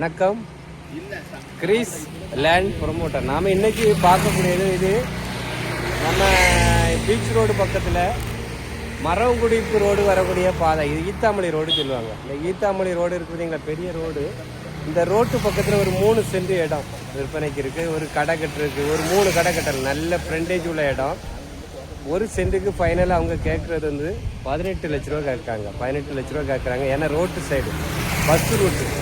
வணக்கம். Grace land promoter. நாம் இன்னைக்கு பார்க்கக்கூடியது இது. நம்ம பீச் ரோடு பக்கத்தில் மரங்குடிப்பு ரோடு வரக்கூடிய பாதை. இது ஈத்தாமலை ரோடு சொல்லுவாங்க. இந்த ஈத்தாமலை ரோடு இருக்குதுங்களா பெரிய ரோடு. இந்த ரோட்டு பக்கத்தில் ஒரு மூணு சென்ட் இடம் விற்பனைக்கு இருக்குது ஒரு கடை கட்டுருக்கு ஒரு மூணு கடை கட்டல் நல்ல ஃப்ரெண்டேஜ் உள்ள இடம். ஒரு சென்ட்டுக்கு ஃபைனலாக அவங்க கேட்குறது வந்து பதினெட்டு லட்ச ரூபா கேட்குறாங்க. பதினெட்டு லட்ச ரூபா கேட்குறாங்க ஏன்னா ரோட்டு சைடு பஸ் ரூட்டு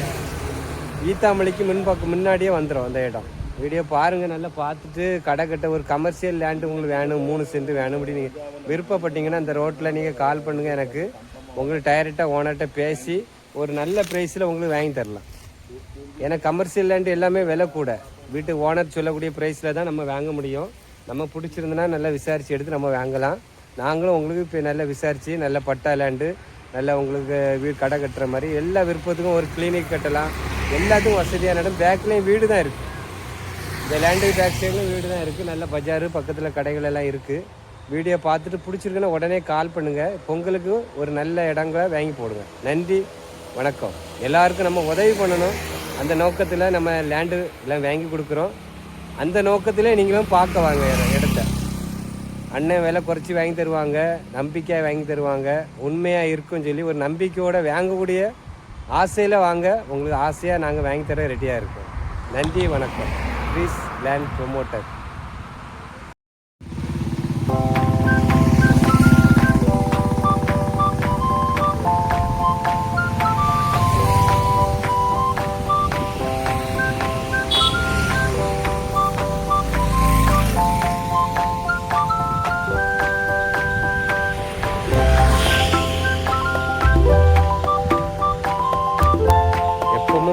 ஈத்தாமலைக்கு முன்பக்கம் முன்னாடியே வந்துடும் அந்த இடம். வீடியோ பாருங்கள் நல்லா பார்த்துட்டு கடை கட்ட ஒரு கமர்ஷியல் லேண்டு உங்களுக்கு வேணும் மூணு சென்ட் வேணும் அப்படி நீங்கள் விருப்பப்பட்டீங்கன்னா அந்த ரோட்டில் நீங்கள் கால் பண்ணுங்கள் எனக்கு. உங்களுக்கு டைரெக்டாக ஓனர்கிட்ட பேசி ஒரு நல்ல ப்ரைஸில் உங்களுக்கு வாங்கி தரலாம். ஏன்னா கமர்ஷியல் லேண்டு எல்லாமே விலை கூட. வீட்டு ஓனர் சொல்லக்கூடிய ப்ரைஸில் தான் நம்ம வாங்க முடியும். நம்ம பிடிச்சிருந்தனா நல்லா விசாரித்து எடுத்து நம்ம வாங்கலாம். நாங்களும் உங்களுக்கு இப்போ நல்லா விசாரித்து நல்ல பட்டா லேண்டு நல்ல உங்களுக்கு வீடு கடை கட்டுற மாதிரி எல்லா விருப்பத்துக்கும் ஒரு கிளினிக் கட்டலாம். எல்லாத்துக்கும் வசதியான இடம் பேக்லேயும் வீடு தான் இருக்குது இந்த லேண்டு பேக் சைடில் வீடு தான் இருக்குது நல்ல பஜாரு பக்கத்தில் கடைகள் எல்லாம் இருக்குது வீடியோ பார்த்துட்டு பிடிச்சிருக்குன்னா உடனே கால் பண்ணுங்கள் பொங்கலுக்கு ஒரு நல்ல இடங்களை வாங்கி போடுங்க. நன்றி வணக்கம். எல்லாருக்கும் நம்ம உதவி பண்ணணும். அந்த நோக்கத்தில் நம்ம லேண்டு எல்லாம் வாங்கி கொடுக்குறோம். அந்த நோக்கத்திலே நீங்களும் பார்க்க வாங்க இடத்த. அண்ணன் விலை குறைச்சி வாங்கி தருவாங்க. நம்பிக்கையாக வாங்கி தருவாங்க. உண்மையாக இருக்குன்னு சொல்லி ஒரு நம்பிக்கையோடு வாங்கக்கூடிய ஆசையில் வாங்க. உங்களுக்கு ஆசையாக நாங்கள் வாங்கி தர ரெடியாக இருக்கோம். நன்றி வணக்கம். ப்ளீஸ் லேண்ட் ப்ரொமோட்டர்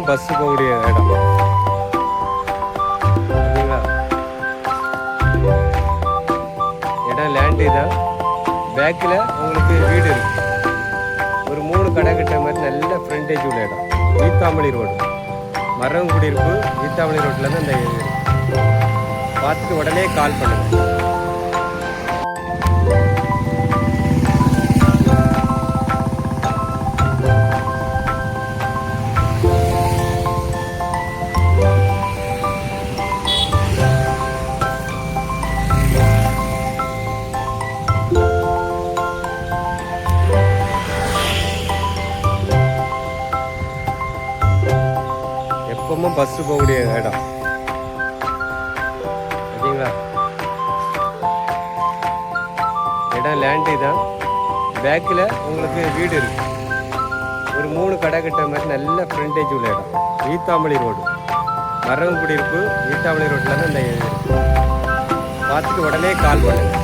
தான் பஸ் போகக்கூடிய இடம். இடம் லேண்டு தான் பேக்கில் உங்களுக்கு வீடு இருக்கு. ஒரு மூணு கடை கட்ட மாதிரி நல்ல ஃப்ரண்டேஜ் உள்ள இடம். ஈத்தாமலி ரோடு மரம் குடியிருப்பு ஈத்தாமலி ரோட்டில் தான் இந்த பார்த்துட்டு உடனே கால் பண்ணுங்கள் எப்பவுமே பஸ்ஸு போகக்கூடிய இடம். சரிங்களா? இடம் லேண்டு தான் பேக்கில் உங்களுக்கு வீடு இருக்கு. ஒரு மூணு கடை கிட்ட மாதிரி நல்ல ஃப்ரண்டேஜ் உள்ள இடம். ஈத்தாமலி ரோடு மரம் குடியிருப்பு ஈத்தாமலி ரோட்டில் தான் இந்த பார்த்துட்டு உடனே கால் பண்ணுங்கள்